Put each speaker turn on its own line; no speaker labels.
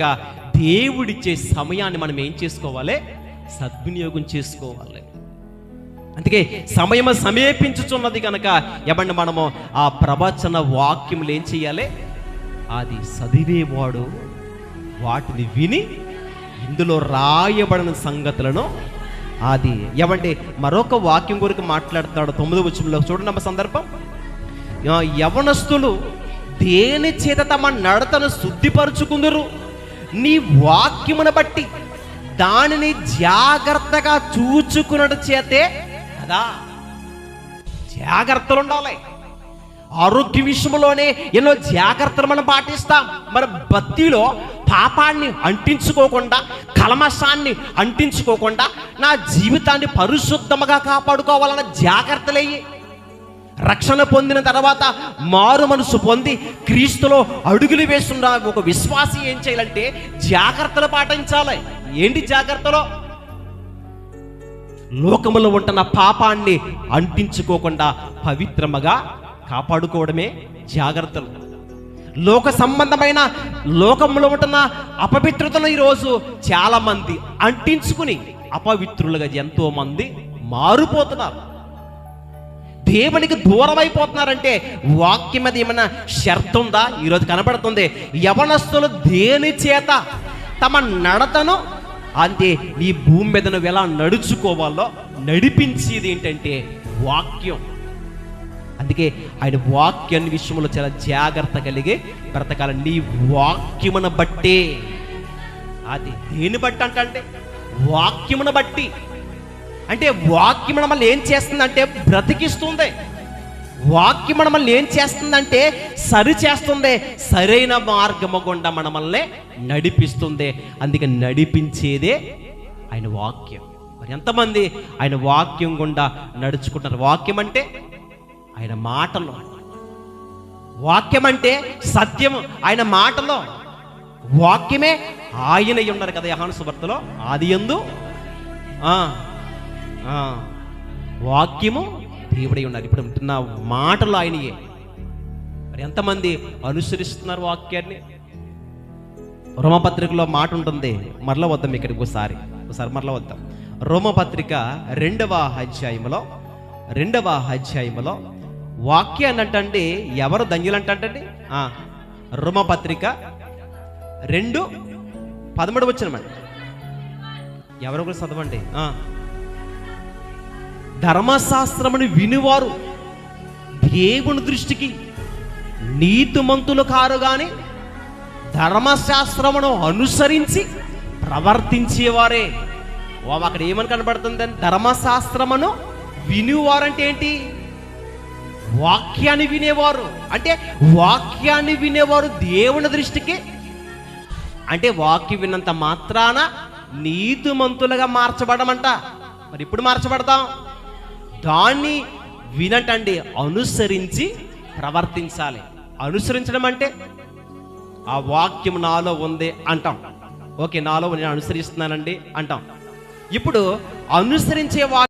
దేవుడిచ్చే సమయాన్ని మనం ఏం చేసుకోవాలి? సద్వినియోగం చేసుకోవాలి. అందుకే సమయం సమీపించుచున్నది కనుక ఎవండి మనము ఆ ప్రవచన వాక్యములు ఏం చేయాలి? అది చదివేవాడు వాటిని విని ఇందులో రాయబడిన సంగతులను అది ఎవండి మరొక వాక్యం గురికి మాట్లాడతాడు తొమ్మిది వచ్చంలో చూడండి అమ్మ సందర్భం. యవనస్తులు దేని చేత తమ నడతను శుద్ధిపరుచుకుందరు? నీ వాక్యమును బట్టి దానిని జాగ్రత్తగా చూచుకున్నట్టు చేతే కదా? జాగ్రత్తలు ఉండాలి ఆరోగ్య విషయంలోనే ఎన్నో జాగ్రత్తలు మనం పాటిస్తాం. మరి భక్తిలో పాపాన్ని అంటించుకోకుండా కలమశాన్ని అంటించుకోకుండా నా జీవితాన్ని పరిశుద్ధముగా కాపాడుకోవాలన్న జాగ్రత్తలయ్యి. రక్షణ పొందిన తర్వాత మారు మనసు పొంది క్రీస్తులో అడుగులు వేస్తున్న ఒక విశ్వాసి ఏం చేయాలంటే జాగ్రత్తలు పాటించాలి. ఏంటి జాగ్రత్తలో? లోకములో ఉంటున్న పాపాన్ని అంటించుకోకుండా పవిత్రముగా కాపాడుకోవడమే జాగ్రత్తలు. లోక సంబంధమైన లోకంలో ఉంటున్న అపవిత్రతను ఈరోజు చాలామంది అంటించుకుని అపవిత్రులుగా ఎంతోమంది మారిపోతున్నారు. దేవునికి దూరం అయిపోతున్నారంటే వాక్యం మీద ఏమైనా షర్త్ ఉందా ఈరోజు కనబడుతుంది. యవనస్తులు దేని చేత తమ నడతను అంతే ఈ భూమి మీద నువ్వు ఎలా నడుచుకోవాలో నడిపించేది ఏంటంటే వాక్యం. అందుకే ఆయన వాక్యాన్ని విషయంలో చాలా జాగ్రత్త కలిగి బ్రతకాల. నీ వాక్యమును బట్టే అది దేని బట్టి అంటే వాక్యమును బట్టి. అంటే వాక్యం మనల్ని ఏం చేస్తుందంటే బ్రతికిస్తుంది. వాక్యం మనల్ని ఏం చేస్తుందంటే సరి చేస్తుంది. సరైన మార్గము గుండా మనమల్ని నడిపిస్తుంది. అందుకే నడిపించేదే ఆయన వాక్యం. మరి ఎంతమంది ఆయన వాక్యం గుండా నడుచుకుంటారు వాక్యం అంటే ఆయన మాటలు. వాక్యం అంటే సత్యం. ఆయన మాటలో. వాక్యమే ఆయన ఉన్నారు కదా యహాను సువార్తలో? ఆది ఎందు? ఆ, వాక్యము దేవుడై ఉన్నారు ఇప్పుడు ఉంటున్న మాటలు ఆయనయే. మరి ఎంతమంది అనుసరిస్తున్నారు వాక్యాన్ని? రోమపత్రికలో మాట ఉంటుంది. మరల వద్దాం ఇక్కడికి ఒకసారి. ఒకసారి మరల వద్దాం. రోమపత్రిక రెండవ అధ్యాయములో రెండవ అధ్యాయములో వాక్యాన్ని అంటే ఎవరు ధన్యులు అంటే రోమపత్రిక రెండు పదమూడు వచ్చినమండి ఎవరు కూడా చదవండి? ధర్మశాస్త్రముని వినివారు. దేవుని దృష్టికి నీతిమంతులు కారు కానీ ధర్మశాస్త్రమును అనుసరించి ప్రవర్తించేవారే. ఓ అక్కడ ఏమని కనబడుతుంది ధర్మశాస్త్రమును వినివారంటే ఏంటి? వాక్యాన్ని వినేవారు. అంటే వాక్యాన్ని వినేవారు దేవుని దృష్టికి. అంటే వాక్యం విన్నంత మాత్రాన నీతిమంతులుగా మార్చబడమంట. మరి ఇప్పుడు మార్చబడతాం? దాన్ని వినటండి అనుసరించి ప్రవర్తించాలి. అనుసరించడం అంటే ఆ వాక్యం నాలో ఉంది అంటాం. ఓకే నాలో నేను అనుసరిస్తున్నానండి అంటాం. ఇప్పుడు అనుసరించే వాక్యం